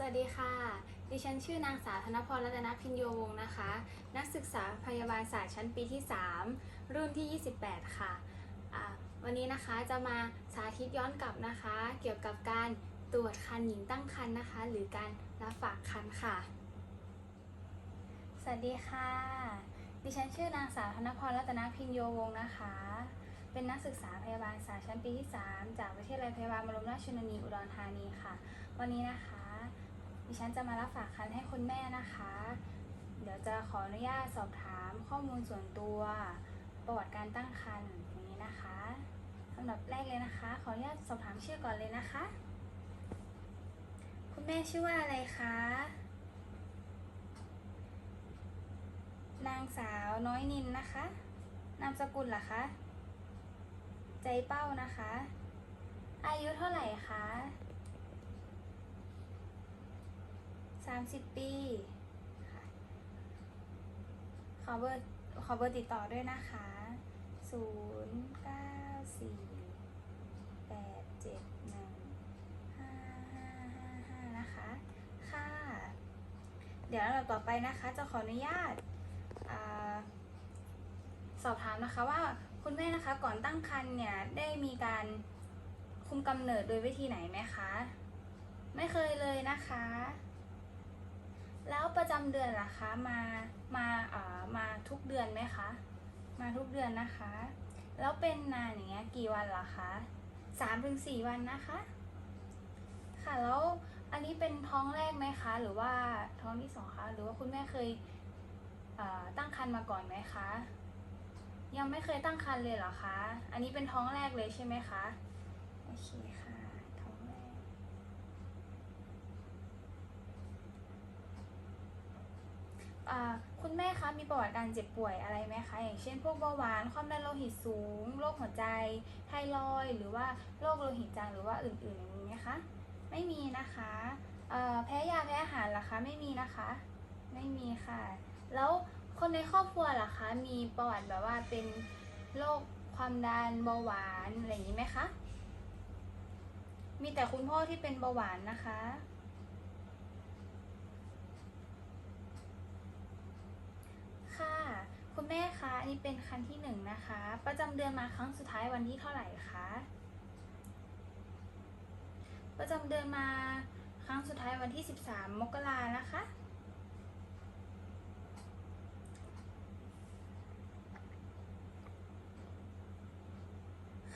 สวัสดีค่ะ ดิฉันชื่อนางสาวธนพรรัตนพินโยวงศ์นะคะ นักศึกษาพยาบาลศาสตร์ชั้นปีที่ 3 รุ่นที่ 28 ค่ะอ่าวันนี้นะคะจะมาสาธิตย้อนกลับนะคะ เกี่ยวกับการตรวจคันหญิงตั้งครรภ์นะคะ หรือการรับฝากคันค่ะ สวัสดีค่ะ ดิฉันชื่อนางสาวธนพรรัตนพินโยวงศ์นะคะ เป็นนักศึกษาพยาบาลศาสตร์ชั้นปีที่ 3 จากวิทยาลัยพยาบาลบรมราชชนนีอุดรธานีค่ะ วันนี้นะคะ ดิฉันจะมารับฝากคันให้คุณแม่นะคะ เดี๋ยวจะขออนุญาตสอบถามข้อมูลส่วนตัว ประวัติการตั้งครรภ์อย่างนี้นะคะลำดับแรกเลยนะคะ ขออนุญาตสอบถามชื่อก่อนเลยนะคะ คุณแม่ชื่อว่าอะไรคะ นางสาวน้อยนินนะคะ นามสกุลล่ะคะ ใจเป้านะคะ อายุเท่าไหร่คะ 30 ปีค่ะขอเบอร์ขอเบอร์ติดต่อด้วยนะคะ 0 9 4 8 7 1 5 5 5 5นะคะ ค่ะ เดี๋ยวเราต่อไปนะคะจะขออนุญาตอสอบถามนะคะว่าคุณแม่นะคะก่อนตั้งครรภ์เนี่ยได้มีการคุมกำเนิดโดยวิธีไหนไหมคะ ไม่เคยเลยนะคะ แล้วประจำเดือนล่ะคะมามาเอ่อมาทุกเดือนไหมคะ มาทุกเดือนนะคะ แล้วเป็นนานอย่างเงี้ยกี่วันล่ะคะสามถึงสี่วันนะคะ ค่ะแล้วอันนี้เป็นท้องแรกไหมคะ หรือว่าท้องที่สองคะหรือว่าคุณแม่เคยเอ่อตั้งครรภ์มาก่อนไหมคะ ยังไม่เคยตั้งครรภ์เลยเหรอคะ อันนี้เป็นท้องแรกเลยใช่ไหมคะ โอเคค่ะ ท้องแรก อ่า คุณแม่คะมีประวัติการเจ็บป่วยอะไรไหมคะ อย่างเช่น พวกเบาหวาน ความดันโลหิตสูง โรคหัวใจ ไทรอยหรือว่าโรคโลหิตจางหรือว่าอื่นๆอย่างนี้ไหมคะ ไม่มีนะคะแพ้ยาแพ้อาหารล่ะคะ ไม่มีนะคะ ไม่มีค่ะ แล้วคนในครอบครัวล่ะคะ มีประวัติแบบว่าเป็นโรคความดันเบาหวานอะไรอย่างนี้ไหมคะ มีแต่คุณพ่อที่เป็นเบาหวานนะคะ คุณแม่คะอั นี้เป็นคันที่หนึ่งนะคะ ประจำเดือนมาครั้งสุดท้ายวันที่เท่าไหร่คะ ประจำเดือนมาครั้งสุดท้ายวันที่ 13 มกรานะคะ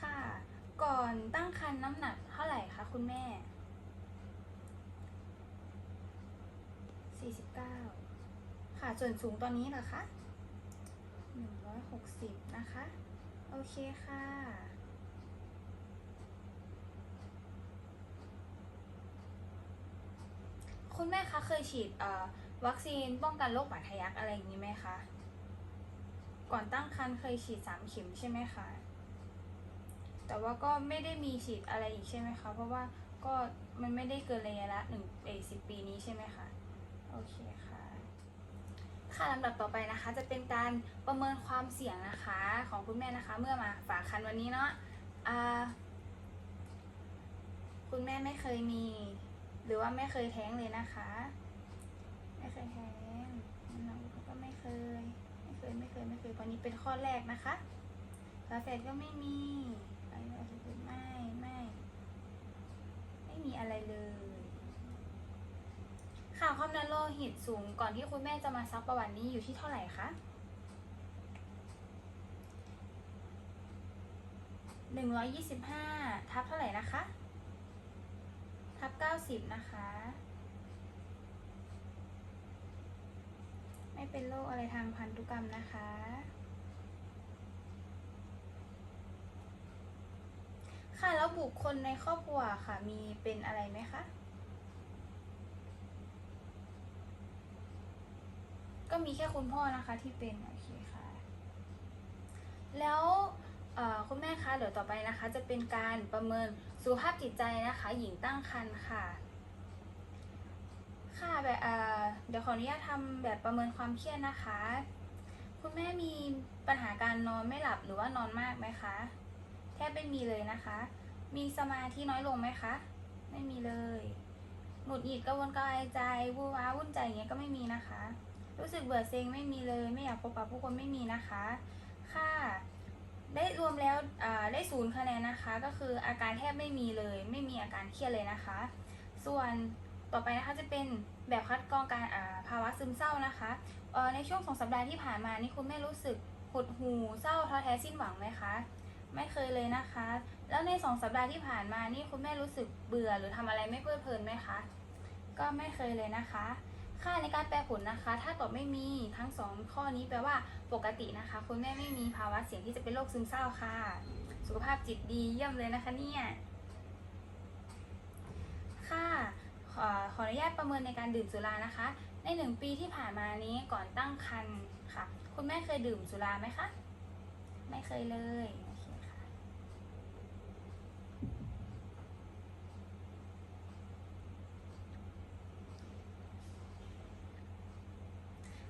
ค่ะ ก่อนตั้งครรภ์น้ำหนักเท่าไหร่คะคุณแม่ 49 ค่ะ ส่วนสูงตอนนี้เหรอคะ 160 นะคะ โอเคค่ะ คุณแม่คะเคยฉีดวัคซีนป้องกันโรคบาดทะยักอะไรอย่างนี้ไหมคะ ก่อนตั้งครรภ์เคยฉีดสามเข็มใช่ไหมคะ แต่ว่าก็ไม่ได้มีฉีดอะไรอีกใช่ไหมคะ เพราะว่าก็มันไม่ได้เกินระยะละหนึ่งเอสิบปีนี้ใช่ไหมคะ โอเคค่ะ ค่ะลำดับต่อไปนะคะ จะเป็นการประเมินความเสี่ยงนะคะของคุณแม่นะคะ เมื่อมาฝากคันวันนี้เนาะอ่าคุณแม่ไม่เคยมี หรือว่าไม่เคยแท้งเลยนะคะ ไม่เคยแท้งน้องก็ไม่เคย ไม่เคยไม่เคยไม่เคยวันนี้เป็นข้อแรกนะคะฝาแฝดก็ไม่มีไรอะไรไม่ไม่ ไม่มีอะไรเลย ค่ะความดันโลหิตสูงก่อนที่คุณแม่จะมาซักประวัตินี้อยู่ที่เท่าไหร่คะหนึ่งร้อยยี่สิบห้าทับเท่าไหร่นะคะ ทับเก้าสิบนะคะ ไม่เป็นโรคอะไรทางพันธุกรรมนะคะ ค่ะแล้วบุคคลในครอบครัวค่ะ มีเป็นอะไรไหมคะ ก็มีแค่คุณพ่อนะคะที่เป็นโอเคค่ะ แล้วคุณแม่คะเดี๋ยวต่อไปนะคะ จะเป็นการประเมินสุขภาพจิตใจนะคะ หญิงตั้งครรภ์ค่ะ ค่ะแบบเอ่อเดี๋ยวขออนุญาตทำแบบประเมินความเครียดนะคะ คุณแม่มีปัญหาการนอนไม่หลับหรือว่านอนมากไหมคะ แทบไม่มีเลยนะคะ มีสมาธิน้อยลงไหมคะ ไม่มีเลยหงุดหงิดกระวนกระวายใจวูว้าวุ่นใจอย่างเงี้ยก็ไม่มีนะคะ รู้สึกเบื่อเซ็งไม่มีเลย ไม่อยากพบปะผู้คนไม่มีนะคะ ค่ะ ได้รวมแล้วได้ศูนย์คะแนนนะคะ ก็คืออาการแทบไม่มีเลย ไม่มีอาการเครียดเลยนะคะ ส่วนต่อไปนะคะจะเป็นแบบคัดกรองการาภาวะซึมเศร้านะคะในช่วงสองสัปดาห์ที่ผ่านมานี่คุณแม่รู้สึกหดหู่เศร้าท้อแท้สิ้นหวังไหมคะไม่เคยเลยนะคะ แล้วในสองสัปดาห์ที่ผ่านมานี่คุณแม่รู้สึกเบื่อหรือทำอะไรไม่เพลิดเพลินไหมคะ ก็ไม่เคยเลยนะคะ ค่าในการแปลผลนะคะ ถ้าตอบไม่มีทั้งสองข้อนี้แปลว่าปกตินะคะ คุณแม่ไม่มีภาวะเสี่ยงที่จะเป็นโรคซึมเศร้าค่ะ สุขภาพจิตดีเยี่ยมเลยนะคะเนี่ย ค่ะ ขอขออนุญาตประเมินในการดื่มสุรานะคะ ในหนึ่งปีที่ผ่านมานี้ก่อนตั้งครรภ์ค่ะ คุณแม่เคยดื่มสุราไหมคะ ไม่เคยเลย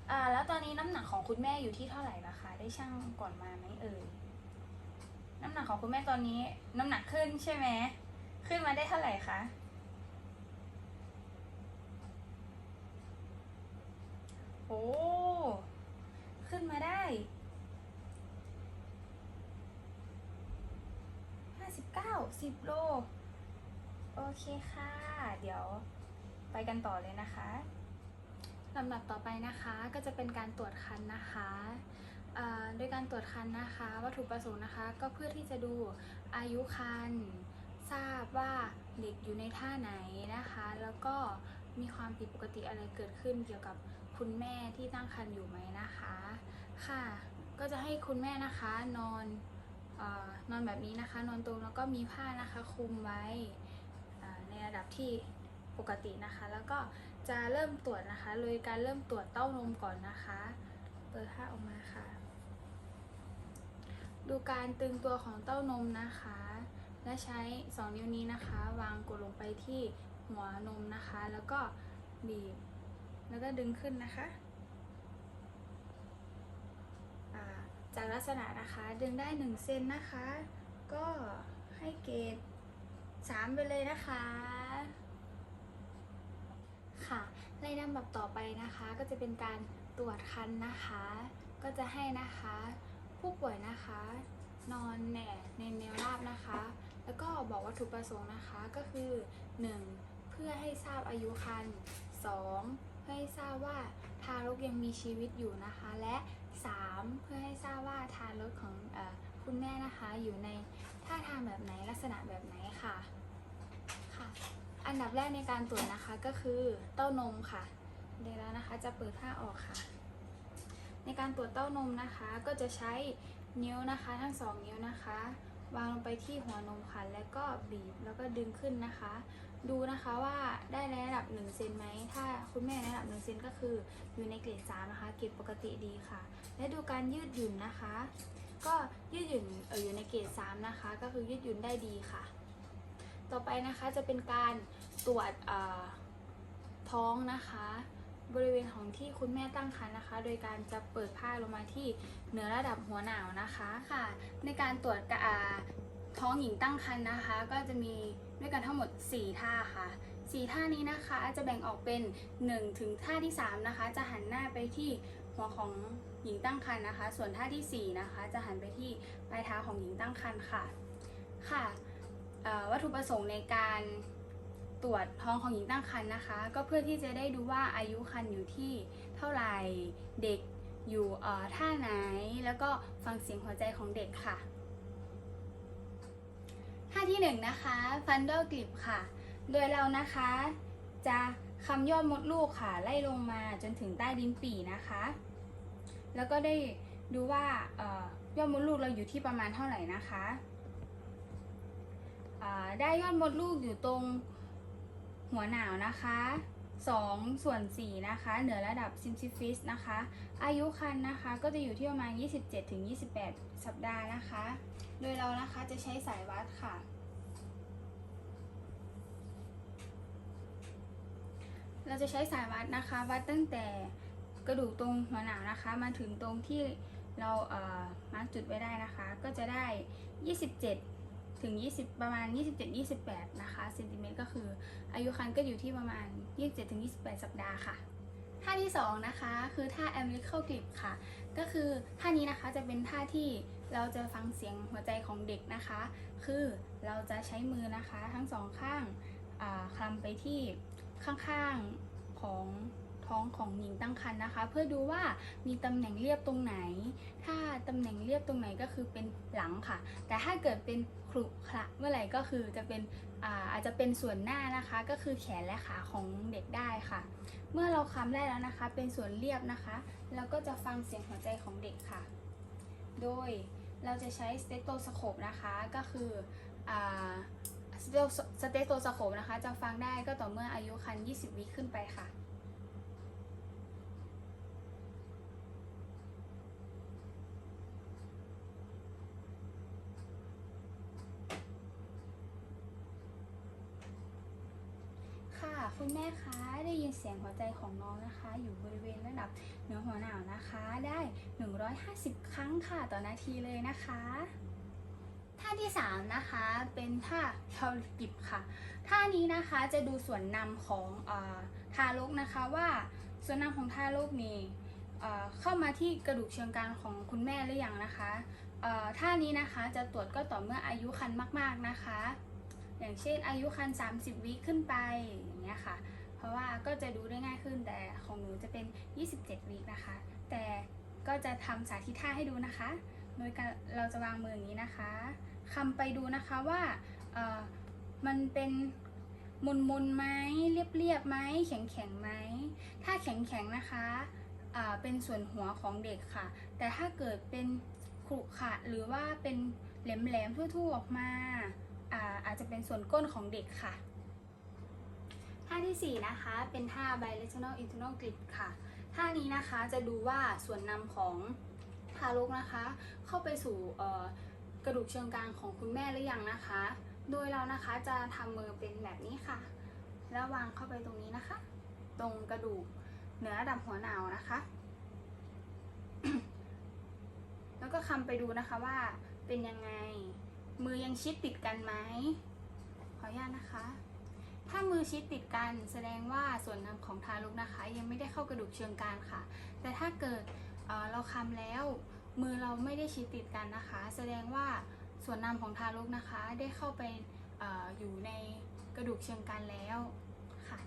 โอ่าแล้วตอนนี้น้ำหนักของคุณแม่อยู่ที่เท่าไหร่นะคะ ได้ช่างก่อนมาไหมเอ่ยน้ำหนักของคุณแม่ตอนนี้ น้ำหนักขึ้นใช่ไหมขึ้นมาได้เท่าไหร่คะโอ้ขึ้นมาได้ห้าสิบเก้าสิบโลโอเคค่ะ เดี๋ยวไปกันต่อเลยนะคะ ลำดับต่อไปนะคะก็จะเป็นการตรวจคันนะคะโดยการตรวจคันนะคะ วัตถุประสงค์นะคะก็เพื่อที่จะดูอายุคันทราบว่าเด็กอยู่ในท่าไหนนะคะ แล้วก็มีความผิดปกติอะไรเกิดขึ้นเกี่ยวกับคุณแม่ที่ตั้งครรภ์อยู่ไหมนะคะ ค่ะ ก็จะให้คุณแม่นะคะนอนออนอนแบบนี้นะคะ นอนตรงแล้วก็มีผ้านะคะคลุมไว้ในระดับที่ ปกตินะคะ แล้วก็จะเริ่มตรวจนะคะ โดยการเริ่มตรวจเต้านมก่อนนะคะ เปิดผ้าออกมาค่ะ ดูการตึงตัวของเต้านมนะคะ และใช้ 2 นิ้วนี้นะคะ วางกดลงไปที่หัวนมนะคะ แล้วก็บีบ แล้วก็ดึงขึ้นนะคะาจากลักษณะนะคะดึงได้ 1 เซนนะคะ ก็ให้เกรด3ไปเลยนะคะ ค่ะในลำดับต่อไปนะคะ ก็จะเป็นการตรวจคันนะคะ ก็จะให้นะคะ ผู้ป่วยนะคะ นอนแหน่ในแนวราบนะคะ แล้วก็บอกวัตถุประสงค์นะคะก็คือ 1. เพื่อให้ทราบอายุคัน 2. เพื่อให้ทราบว่าทารกยังมีชีวิตอยู่นะคะ และ 3. เพื่อให้ทราบว่าทารกของอคุณแม่นะคะ อยู่ในท่าทางแบบไหนลักษณะแบบไหนคะค่ะ อันดับแรกในการตรวจนะคะก็คือเต้านมค่ะเดี๋ยวแล้วนะคะจะเปิดผ้าออกค่ะ ในการตรวจเต้านมนะคะก็จะใช้นิ้วนะคะทั้งสองนิ้วนะคะ วางลงไปที่หัวนมค่ะแล้วก็บีบแล้วก็ดึงขึ้นนะคะ ดูนะคะว่าได้ในระดับ1เซนไหมถ้าคุณแม่ในระดับ1เซนก็คืออยู่ในเกรด3นะคะเกรดปกติดีค่ะ และดูการยืดหยุ่นนะคะ ก็ยืดหยุ่นอออยู่ในเกรด3นะคะ ก็คือยืดหยุ่นได้ดีค่ะ ต่อไปนะคะจะเป็นการตรวจท้องนะคะ บริเวณของที่คุณแม่ตั้งครรภ์นะคะ โดยการจะเปิดผ้าลงมาที่เหนือระดับหัวหนาวนะคะค่ะ ในการตรวจกะท้องหญิงตั้งครรภ์นะคะ ก็จะมีด้วยกันทั้งหมด 4 ท่าค่ะ4ท่านี้นะคะจะแบ่งออกเป็น 1 ถึงท่าที่ 3 นะคะ จะหันหน้าไปที่หัวของหญิงตั้งครรภ์นะคะ ส่วนท่าทีสี่ 4 นะคะ จะหันไปที่ปลายเท้าของหญิงตั้งครรภ์ค่ะค่ะ วัตถุประสงค์ในการตรวจท้องของหญิงตั้งครรภ์นะคะ ก็เพื่อที่จะได้ดูว่าอายุครรภ์อยู่ที่เท่าไหร่เด็กอยู่อ่อท่าไหนแล้วก็ฟังเสียงหัวใจของเด็กค่ะท่าที่หนึ่งนะคะฟันเดอร์กลิปค่ะ โดยเรานะคะจะคำยอดมดลูกค่ะไล่ลงมาจนถึงใต้ลิ้นปี่นะคะ แล้วก็ได้ดูว่าเออยอดมดลูกเราอยู่ที่ประมาณเท่าไหร่นะคะ ได้ยอดมดลูกอยู่ตรงหัวหนาวนะคะ2ส่วน4นะคะ เหนือระดับซิมซิฟิสนะคะ อายุคันนะคะ ก็จะอยู่ที่ประมาณ 27ถึง28 สัปดาห์นะคะ โดยเรานะคะจะใช้สายวัดค่ะ เราจะใช้สายวัดนะคะ วัดตั้งแต่กระดูกตรงหัวหนาวนะคะ มาถึงตรงที่เราเอ่อมาร์กจุดไว้ได้นะคะ ก็จะได้ 27 ถึง 20 ประมาณ 27-28 นะคะเซนติเมตรก็คืออายุครรภ์ก็อยู่ที่ประมาณ 27-28 สัปดาห์ค่ะ ท่าที่ 2 นะคะคือท่า umbilical grip ค่ะ ก็คือท่านี้นะคะจะเป็นท่าที่เราจะฟังเสียงหัวใจของเด็กนะคะ คือเราจะใช้มือนะคะทั้งสองข้างคลำไปที่ข้างๆของ ท้องของหญิงตั้งครรภ์นะคะ เพื่อดูว่ามีตำแหน่งเรียบตรงไหน ถ้าตำแหน่งเรียบตรงไหนก็คือเป็นหลังค่ะ แต่ถ้าเกิดเป็นครุขระเมื่อไหร่ก็คือจะเป็นอาอาจจะเป็นส่วนหน้านะคะก็คือแขนและขาของเด็กได้ค่ะ เมื่อเราคำได้แล้วนะคะ เป็นส่วนเรียบนะคะเราก็จะฟังเสียงหัวใจของเด็กค่ะ โดยเราจะใช้สเตโตสโคปนะคะก็คือสเตโตสโคปนะคะ จะฟังได้ก็ต่อเมื่ออายุครรภ์20 วิขึ้นไปค่ะ คุณแม่คะได้ยินเสียงหัวใจของน้องนะคะ อยู่บริเวณระดับเหนือหัวหนาวนะคะ ได้ 150 ครั้งค่ะต่อนาทีเลยนะคะท่าที่ 3 นะคะเป็นท่าเทากิบค่ะท่านี้นะคะจะดูส่วนนำของอทารกนะคะว่าส่วนนำของทารกนี่เข้ามาที่กระดูกเชิงกรานของคุณแม่หรือยังนะคะท่านี้นะคะจะตรวจก็ต่อเมื่ออายุครรภ์มาก ๆนะคะ อย่างเช่นอายุครรภ์30 วิขึ้นไป อย่างเงี้ยค่ะ เพราะว่าก็จะดูได้ง่ายขึ้นแต่ของหนูจะเป็น 27วินะคะ แต่ก็จะทำสาธิตท่าให้ดูนะคะ โดยการเราจะวางมืออย่างนี้นะคะคำไปดูนะคะว่าเออมันเป็นมุนมุนๆไหมเรียบเรียบๆไหมแข็งแข็งๆไหมถ้าแข็งแข็งๆนะคะเป็นส่วนหัวของเด็กค่ะ แต่ถ้าเกิดเป็นขรุขระหรือว่าเป็นแหลมๆทั่วๆออกมาอาอาจจะเป็นส่วนก้นของเด็กค่ะ ท่าที่ 4 นะคะ เป็นท่า bilateral internal grip ค่ะ ท่านี้นะคะจะดูว่าส่วนนำของทารกนะคะ เข้าไปสู่กระดูกเชิงกรานของคุณแม่หรือยังนะคะ โดยเรานะคะจะทำมือเป็นแบบนี้ค่ะ แล้ววางเข้าไปตรงนี้นะคะ ตรงกระดูกเหนือระดับหัวหนาวนะคะ แล้วก็คำไปดูนะคะว่าเป็นยังไง มือยังชิดติดกันไหมขออนุญาตนะคะ ถ้ามือชิดติดกันแสดงว่าส่วนนำของทารกนะคะ ยังไม่ได้เข้ากระดูกเชิงกรานค่ะ แต่ถ้าเกิดเอ่อเราคำแล้ว มือเราไม่ได้ชิดติดกันนะคะ แสดงว่าส่วนนำของทารกนะคะ ได้เข้าไปเอออยู่ในกระดูกเชิงกรานแล้วค่ะ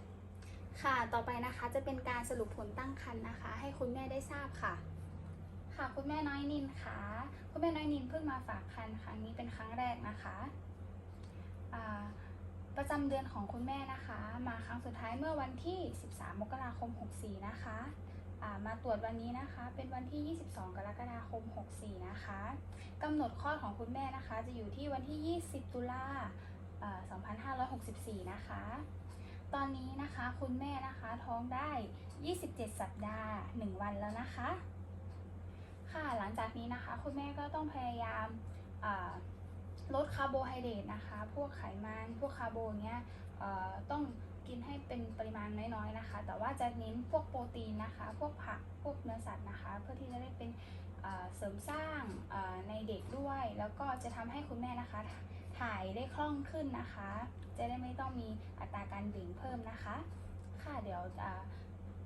ค่ะต่อไปนะคะจะเป็นการสรุปผลตั้งครรภ์นะคะ ให้คุณแม่ได้ทราบค่ะค่ะคุณแม่น้อยนินค่ะคุณแม่น้อยนินเพิ่งมาฝากครรภ์ครั้งนี้เป็นครั้งแรกนะคะอ่า ประจำเดือนของคุณแม่นะคะ มาครั้งสุดท้ายเมื่อวันที่ 13 มกราคม 64 นะคะมาตรวจวันนี้นะคะ เป็นวันที่ 22 กรกฎาคม 64 นะคะกำหนดคลอดของคุณแม่นะคะ จะอยู่ที่วันที่ 20 ตุลา2564 นะคะ ตอนนี้นะคะคุณแม่นะคะท้องได้ 27 สัปดาห์ 1 วันแล้วนะคะ ค่ะ หลังจากนี้นะคะคุณแม่ก็ต้องพยายามอ ลดคาร์โบไฮเดรตนะคะ พวกไขมัน พวกคาร์โบเนี้ยเอ่อต้องกินให้เป็นปริมาณน้อยๆนะคะ แต่ว่าจะเน้นพวกโปรตีนนะคะ พวกผัก พวกเนื้อสัตว์นะคะ เพื่อที่จะได้เป็นเสริมสร้างในเด็กด้วย แล้วก็จะทำให้คุณแม่นะคะ ถ่ายได้คล่องขึ้นนะคะ จะได้ไม่ต้องมีอัตราการดื่มเพิ่มนะคะ ค่ะเดี๋ยว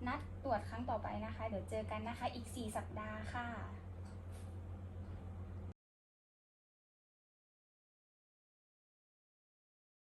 นัดตรวจครั้งต่อไปนะคะ เดี๋ยวเจอกันนะคะ อีก 4 สัปดาห์ค่ะ